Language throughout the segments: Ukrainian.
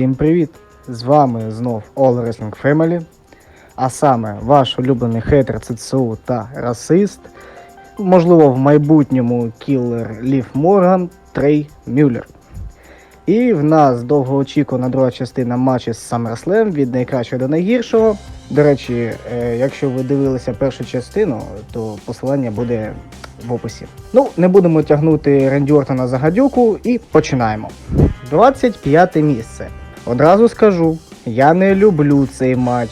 Всім привіт! З вами знов All Wrestling Family, а саме ваш улюблений хейтер ЦЦУ та расист, можливо, в майбутньому кілер Лів Морган Трей Мюллер. І в нас довгоочікувана друга частина матчу з SummerSlam від найкращого до найгіршого. До речі, е, якщо ви дивилися першу частину, то посилання буде в описі. Ну, не будемо тягнути Ренді Ортона за гадюку і починаємо. 25 місце. Одразу скажу, я не люблю цей матч.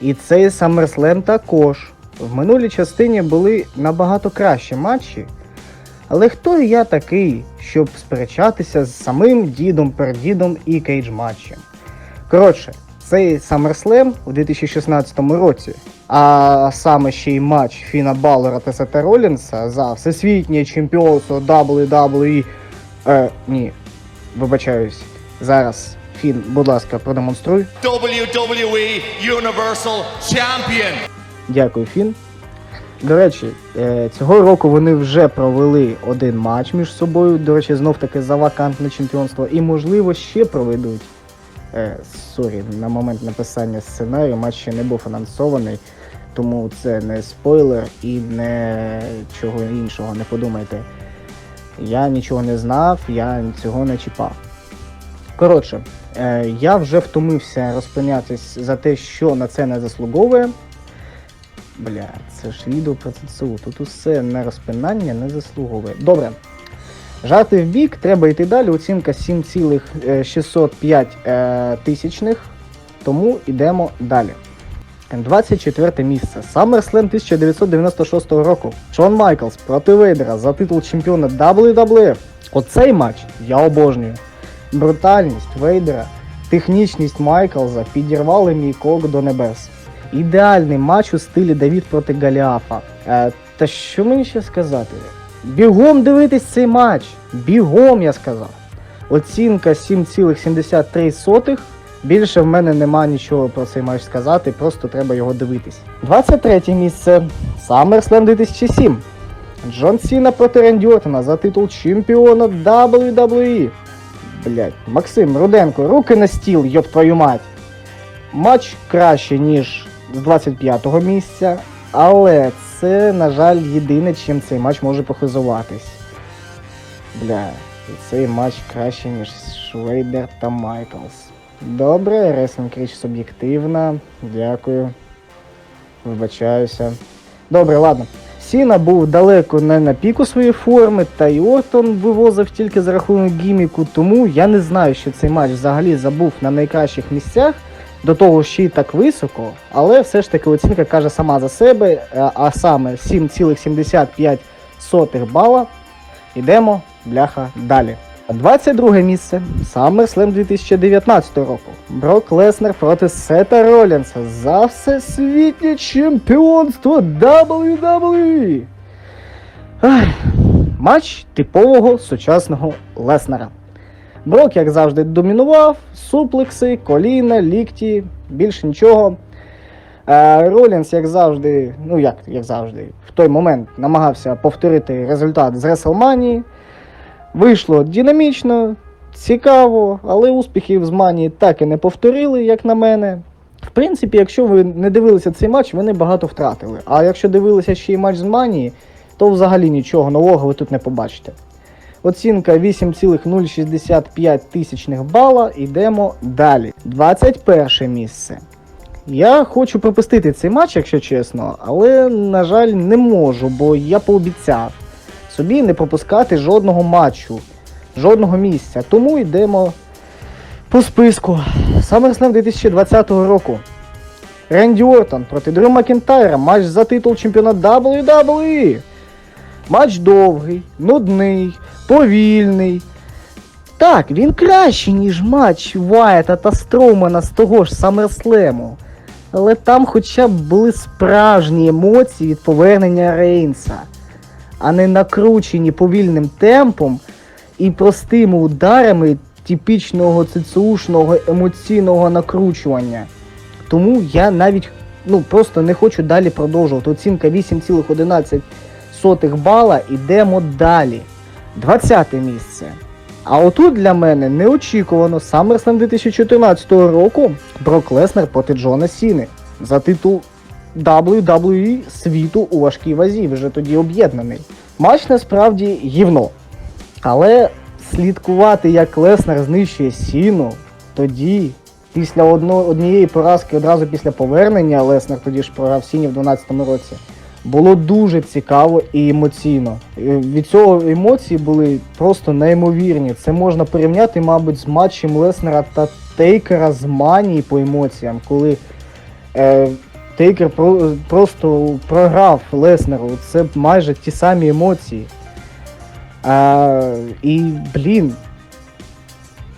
І цей SummerSlam також. В минулій частині були набагато кращі матчі. Але хто я такий, щоб сперечатися з самим дідом пердідом і кейдж матчем? Коротше, цей SummerSlam у 2016 році, а саме ще й матч Фіна Баллера та Сета Ролінса за всесвітнє чемпіонство WWE. Е, ні, вибачаюсь. Зараз Фін, будь ласка, продемонструй. WWE Universal Champion. Дякую, Фін. До речі, е, цього року вони вже провели один матч між собою. До речі, знов таки за вакантне чемпіонство. І, можливо, ще проведуть. Е, Сорі, на момент написання сценарію матч ще не був анонсований, тому це не спойлер і не чого іншого, не подумайте. Я нічого не знав, я цього не чіпав. Коротше, я вже втомився розпинятись за те, що на це не заслуговує. Бля, це ж відео про ЦЦУ. Тут усе на розпинання не заслуговує. Добре. Жарти в бік, треба йти далі. Оцінка 7,605 е, тисячних. Тому йдемо далі. 24 місце. SummerSlam 1996 року. Шон Майклс проти Вейдера за титул чемпіона WWF. Оцей матч я обожнюю. Брутальність Вейдера, технічність Майклза підірвали мій кок до небес. Ідеальний матч у стилі Давід проти Галіафа. Е, та що мені ще сказати? Бігом дивитись цей матч! Бігом, я сказав. Оцінка 7,73. Більше в мене нема нічого про цей матч сказати, просто треба його дивитись. 23 місце. SummerSlam 2007. Джон Сіна проти Рендіортона за титул чемпіона WWE. Блять, Максим Руденко, руки на стіл, йоб твою мать. Матч краще, ніж з 25-го місця, але це, на жаль, єдине, чим цей матч може похизуватись. Бля, цей матч краще, ніж Швейдер та Майклс. Добре, Реслінг річ суб'єктивна. Дякую. Вибачаюся. Добре, ладно. Сіна був далеко не на піку своєї форми, та й Ортон вивозив тільки за рахунок гіміку, тому я не знаю, що цей матч взагалі забув на найкращих місцях, до того ще й так високо, але все ж таки оцінка каже сама за себе, е, а саме 7,75 бала. Йдемо, бляха, далі. 22 місце. SummerSlam 2019 року. Брок Леснер проти Сета Ролінса за всесвітнє чемпіонство WWE. Ай, матч типового сучасного Леснера. Брок, як завжди, домінував, суплекси, коліна, лікті, більше нічого. Е, Ролінс, як завжди, ну як, як завжди, в той момент намагався повторити результат з WrestleMania. Вийшло динамічно, цікаво, але успіхів з Мані так і не повторили, як на мене. В принципі, якщо ви не дивилися цей матч, ви не багато втратили. А якщо дивилися ще й матч з Мані, то взагалі нічого нового ви тут не побачите. Оцінка 8,065 тисячних бала. Йдемо далі. 21 місце. Я хочу пропустити цей матч, якщо чесно, але, на жаль, не можу, бо я пообіцяв собі не пропускати жодного матчу, жодного місця. Тому йдемо по списку. SummerSlam 2020 року. Ренді Ортон проти Дрю Макінтайра. Матч за титул чемпіона WWE. Матч довгий, нудний, повільний. Так, він кращий, ніж матч Вайта та Строумана з того ж SummerSlam. Але там хоча б були справжні емоції від повернення Рейнса, а не накручені повільним темпом і простими ударами типічного цицушного емоційного накручування. Тому я навіть ну, просто не хочу далі продовжувати. Оцінка 8,11 бала. Ідемо далі. 20 місце. А отут для мене неочікувано SummerSlam 2014 року Брок Леснер проти Джона Сіни за титул WWE світу у важкій вазі, вже тоді об'єднаний. Матч насправді гівно. Але слідкувати, як Леснер знищує Сіну, тоді, після одно, однієї поразки, одразу після повернення, Леснер тоді ж програв Сіні в 12 році. Було дуже цікаво і емоційно. Е, Від цього емоції були просто неймовірні. Це можна порівняти, мабуть, з матчем Леснера та Тейкера з Манії по емоціям, коли е, Тейкер про, просто програв Леснеру. Це майже ті самі емоції. А, і, блін,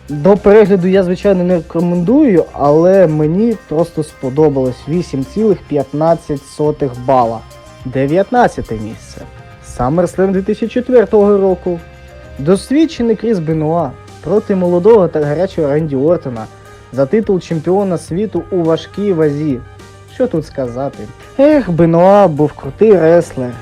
до перегляду я, звичайно, не рекомендую, але мені просто сподобалось 8,15 бала. 19 місце. SummerSlam 2004 року. Досвідчений Кріс Бенуа проти молодого та гарячого Ренді Ортона за титул чемпіона світу у важкій вазі. Що тут сказати? Ех, Бенуа був крутий реслер.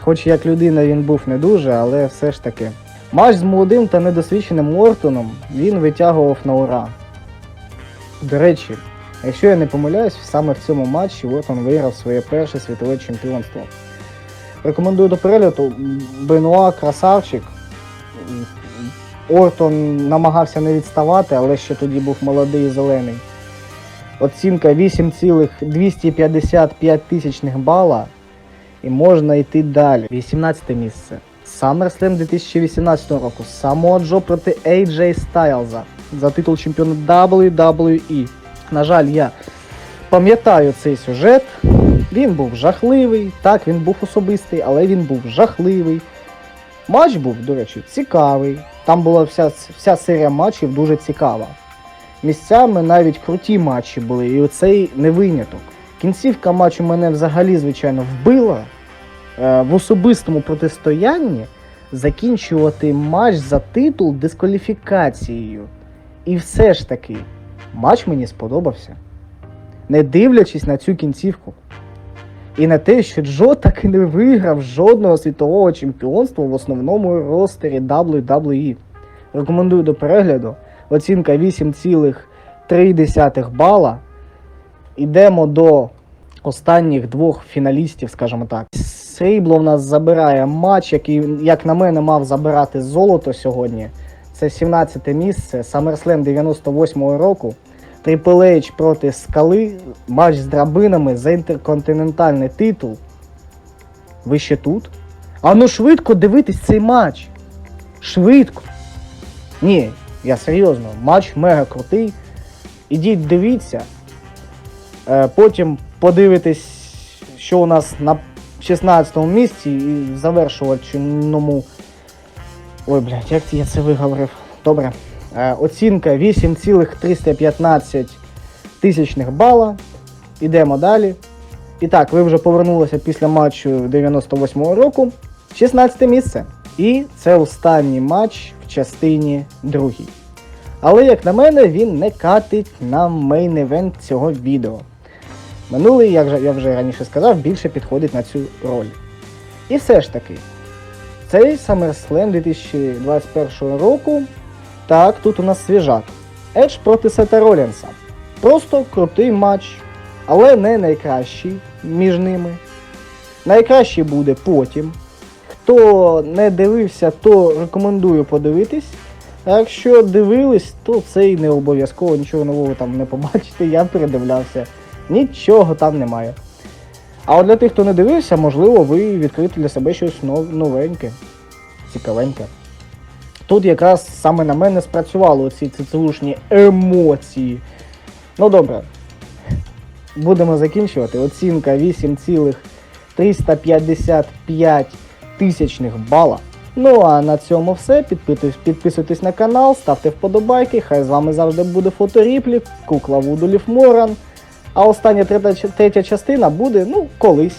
Хоч як людина він був не дуже, але все ж таки. Матч з молодим та недосвідченим Ортоном він витягував на ура. До речі, якщо я не помиляюсь, саме в цьому матчі Ортон виграв своє перше світове чемпіонство. Рекомендую до перегляду. Бенуа красавчик. Ортон намагався не відставати, але ще тоді був молодий і зелений. Оцінка 8,255 тисячних бала. І можна йти далі. 18 місце. SummerSlam 2018 року. Самоа Джо проти AJ Стайлза за титул чемпіона WWE. На жаль, я пам'ятаю цей сюжет. Він був жахливий. Так, він був особистий, але він був жахливий. Матч був, до речі, цікавий. Там була вся, вся серія матчів дуже цікава. Місцями навіть круті матчі були, і оцей не виняток. Кінцівка матчу мене взагалі, звичайно, вбила. Е, в особистому протистоянні закінчувати матч за титул дискваліфікацією. І все ж таки, матч мені сподобався. Не дивлячись на цю кінцівку. І на те, що Джо так і не виграв жодного світового чемпіонства в основному ростері WWE. Рекомендую до перегляду. Оцінка 8,3 бала. Ідемо до останніх двох фіналістів, скажімо так. Срібло в нас забирає матч, який, як на мене, мав забирати золото сьогодні. Це 17 місце, SummerSlam 98-го року. Triple H проти Скали, матч з драбинами за інтерконтинентальний титул. Ви ще тут? А ну швидко дивитись цей матч. Швидко. Ні, я серйозно, матч мега крутий. Ідіть дивіться. Е, потім подивитись, що у нас на 16-му місці і завершувальному. Ой, блядь, як я це виговорив? Добре. Е, оцінка 8,315 тисячних бала. Ідемо далі. І так, ви вже повернулися після матчу 98-го року. 16 місце. І це останній матч в частині другій. Але, як на мене, він не катить на мейн-евент цього відео. Минулий, як я вже раніше сказав, більше підходить на цю роль. І все ж таки, цей SummerSlam 2021 року. Так, тут у нас свіжак. Едж проти Сета Ролінса. Просто крутий матч, але не найкращий між ними. Найкращий буде потім. Хто не дивився, то рекомендую подивитись. А якщо дивились, то це і не обов'язково нічого нового там не побачите. Я передивлявся. Нічого там немає. А от для тих, хто не дивився, можливо, ви відкрите для себе щось новеньке, цікавеньке. Тут якраз саме на мене спрацювали ці цицелушні емоції. Ну добре. Будемо закінчувати. Оцінка 8,355 тисячних бала. Ну а на цьому все. Підписуйтесь, на канал, ставте вподобайки. Хай з вами завжди буде фоторіплік, кукла Вудулів Моран. А остання третя, третя частина буде, ну, колись.